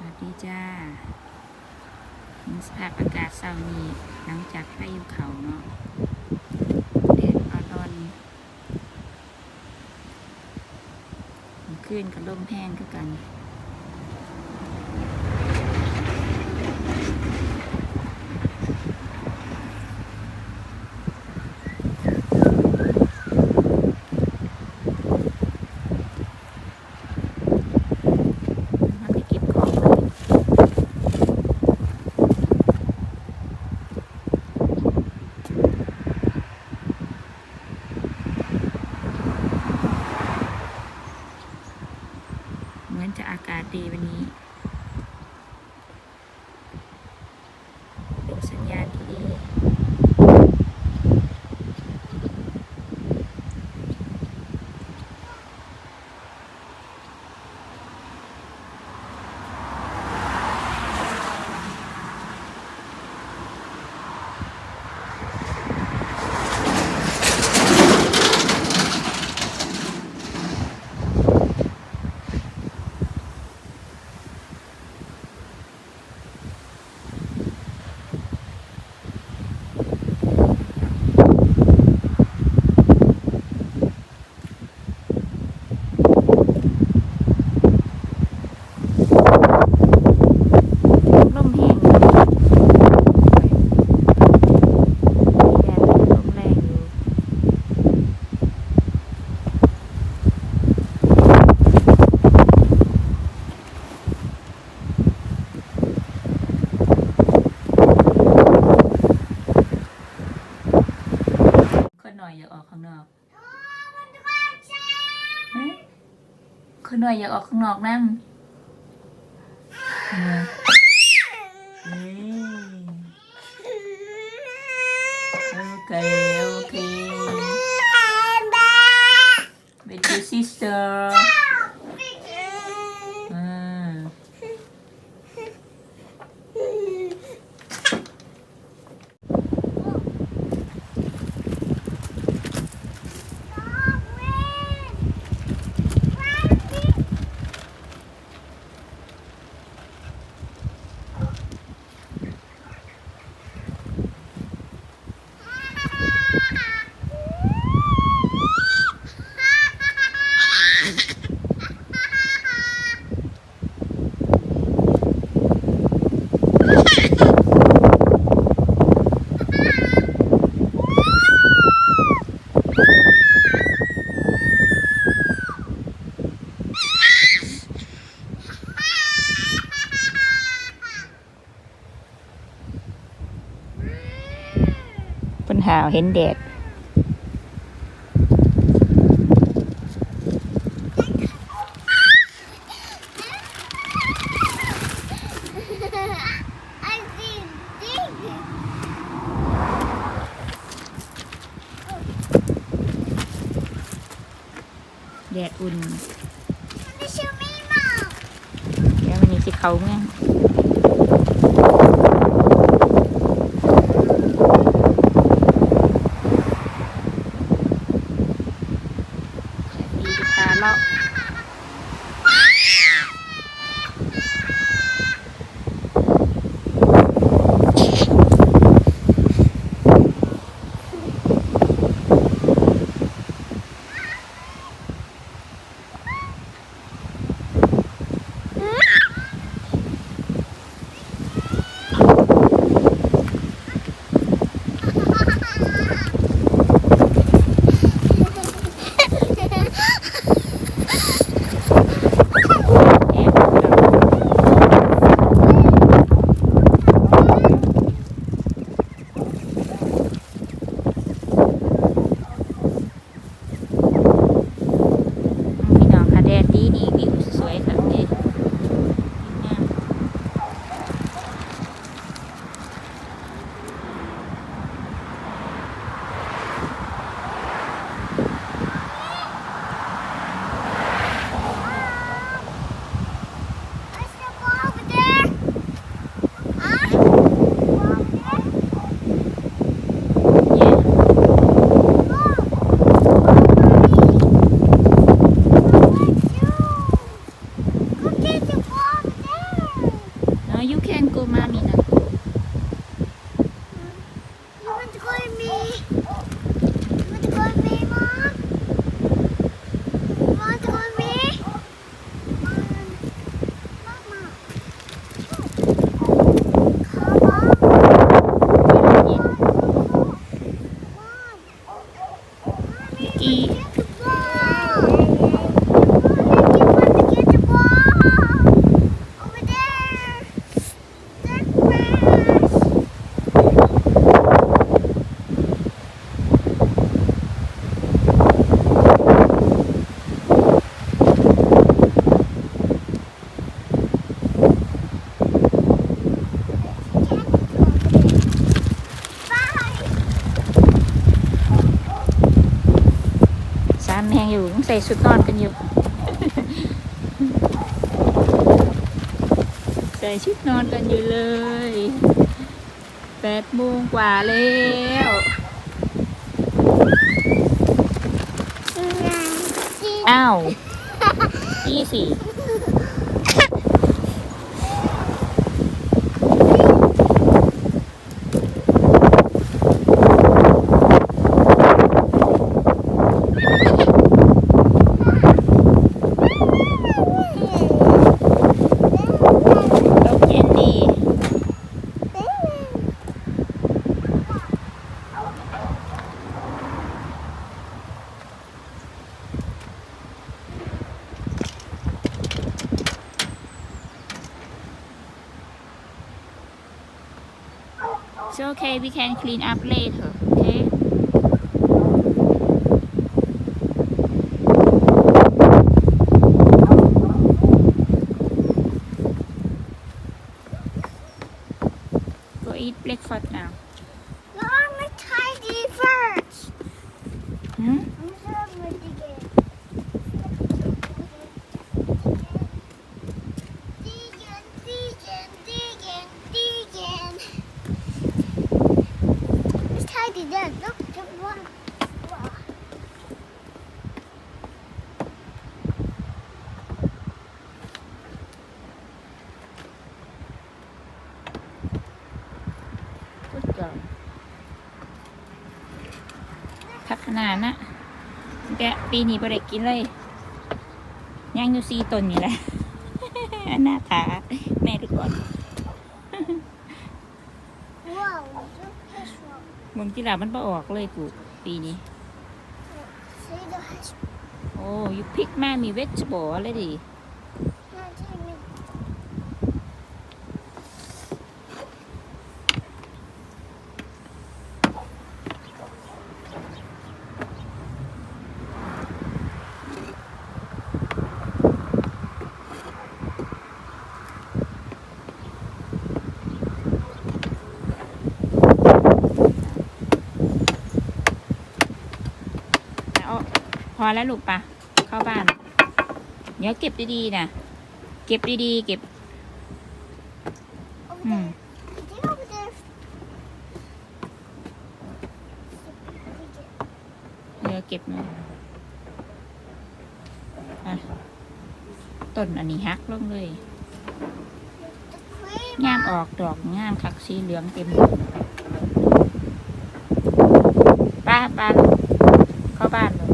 สวัสดีจ้าสภาพอากาศเศร้านี้หลังจากพายุเขาเนาะแดดอ่อนๆขึ้นกับลมแห้งก็กันมันไปเก็บของเลยเหมือนจะอากาศดีวันนี้ เป็นสัญญาณที่ดี ลมแห้งอยู่มีแดดลมแรงอยู่คนหน่อยอยากออกข้างนอกเอ๊ะคน หน่อยอยากออกข้างนอกนั่งเออ Okay, okay. With your sister. อ่า ปั เห็นแดด I see big. แดดอุ่น Det kör mig mat. เดี๋ยววันนี้สิเขาเมื่อ ใส่ชุดนอนกันอยู่ ใส่ชุดนอนกันอยู่เลยแปดโมงกว่าแล้วอ้าวยี่สี่ It's okay, we can clean up later, okay? ขนาดนะแกะปีนี้บ่ได้กินเลยย่างอยู่ซีตนนี่แหละหน้าตาแม่ทุกคน Wow, look this one. มึงกีฬามันบ่ออกเลยกูปีนี้ See the hash. โอ้ you pick mommy vegetable already Now take me. เอา พอแล้วลูกปะเข้าบ้าน เดี๋ยวเก็บดีๆนะเก็บดีๆเก็บ Over Hmm. there. Dig over there. เดี๋ยวเก็บมาอะต้นอันนี้ฮักลงเลยงามออกดอกงามคักสีเหลืองเต็มป้าป้าเข้าบ้านเลย